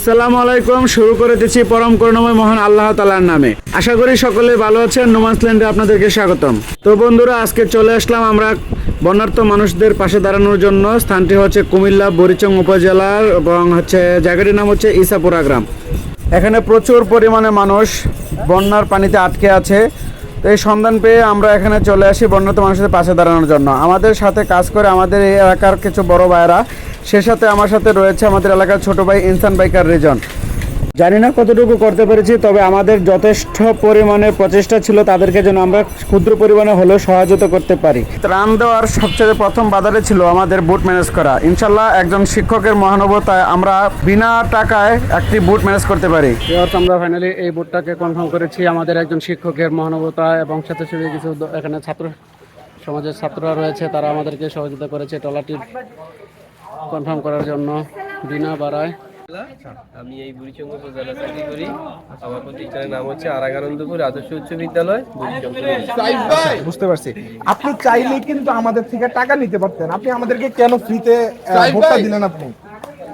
আসসালামু আলাইকুম, শুরু করে দিচ্ছি পরম করুণাময় মহান আল্লাহ তালার নামে। আশা করি সকলে ভালো আছেন নোমান্সল্যান্ডে আপনাদেরকে স্বাগতম। তো বন্ধুরা, আজকে চলে আসলাম আমরা বন্যার্থ মানুষদের পাশে দাঁড়ানোর জন্য। স্থানটি হচ্ছে কুমিল্লা, বরিচং উপজেলার এবং হচ্ছে জায়গাটির নাম হচ্ছে ইসাপুরা গ্রাম। এখানে প্রচুর পরিমাণে মানুষ বন্যার পানিতে আটকে আছে। তো এই সন্ধান পেয়ে আমরা এখানে চলে আসি বন্যার্থ মানুষদের পাশে দাঁড়ানোর জন্য। আমাদের সাথে কাজ করে আমাদের এই এলাকার কিছু বড় ভাইয়েরা। সে সাথে আমার সাথে রয়েছে আমাদের এলাকার ছোট ভাই, ইনসান বাইকার রিজন। জানি না কতটুকু করতে পেরেছি, তবে আমাদের যথেষ্ট পরিমাণে প্রচেষ্টা ছিল তাদেরকে যেন আমরা ক্ষুদ্র পরিমাণে হলেও সহযোগিতা করতে পারি। ত্রাণ দেওয়ার সবচেয়ে প্রথম বাজারে ছিল আমাদের বুট ম্যানেজ করা। ইনশাল্লাহ একজন শিক্ষকের মহানবতায় আমরা বিনা টাকায় একটি বুট ম্যানেজ করতে পারি। আমরা ফাইনালি এই বুটটাকে কনফার্ম করেছি, আমাদের একজন শিক্ষকের মহানুভতা এবং সাথে কিছু এখানে ছাত্র, সমাজের ছাত্ররা রয়েছে, তারা আমাদেরকে সহযোগিতা করেছে ট্রলারটি কনফার্ম করার জন্য বিনা বাড়ায়। আমি এই বুড়িচঙ্গ উপজেলা চাকরি করি। আমার প্রতিষ্ঠানের নাম হচ্ছে আরাগানন্দপুর আদর্শ উচ্চ বিদ্যালয় বুঝতে পারছি। আপনি চাইলে কিন্তু আমাদের থেকে টাকা নিতে পারতেন। আপনি আমাদেরকে কেন ফ্রিতে ভোটটা দিলেন আপনি?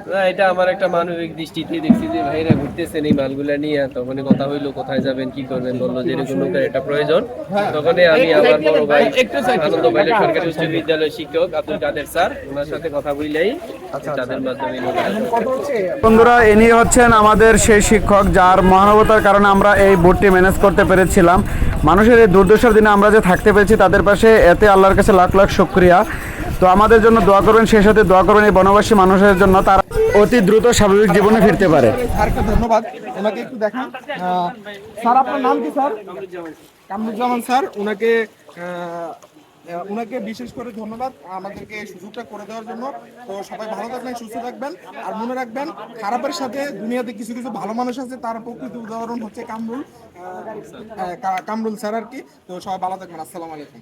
না এটা আমার একটা মানবিক দৃষ্টিতে দেখছি যে ভাইরা ঘুরতেছেন এই মালগুলা নিয়ে তখন কথা হইল কোথায় যাবেন কি করবেন বলল যে এরকম এটা প্রয়োজন। তখনই আমি আমার বড় ভাই আনন্দ বাইলে সরকারি উচ্চ বিদ্যালয়ের শিক্ষক আব্দুল কাদের স্যার ওনার সাথে কথা বললেই তাদের মাধ্যমে। কত হচ্ছে? বন্ধুরা ইনি হচ্ছেন আমাদের সেই শিক্ষক যার মহানবতার কারণে আমরা এই বোর্ডটি ম্যানেজ করতে পেরেছিলাম। মানুষের এই দুর্দশার দিনে আমরা যে থাকতে পেরেছি তাদের পাশে এতে আল্লাহর কাছে লাখ লাখ শুক্রিয়া। তো আমাদের জন্য দোয়া করবেন, সেই সাথে দোয়া করবেন এই বনবাসী মানুষের জন্য, তারা অতি দ্রুত স্বাভাবিক জীবনে ফিরতে পারে। স্যারকে ধন্যবাদ। ওনাকে একটু দেখান। স্যার, আপনার নাম কি, স্যার? কামরুজ্জামান স্যার, ওনাকে ওনাকে বিশেষ করে ধন্যবাদ আমাদেরকে সুযোগটা করে দেওয়ার জন্য। তো সবাই ভালো থাকবেন, সুস্থ থাকবেন। আর মনে রাখবেন, খারাপের সাথে দুনিয়াতে কিছু কিছু ভালো মানুষ আছে, তার প্রকৃত উদাহরণ হচ্ছে কামরুল। কামরুল স্যার আর কি। তো সবাই ভালো থাকবেন, আসসালামু আলাইকুম।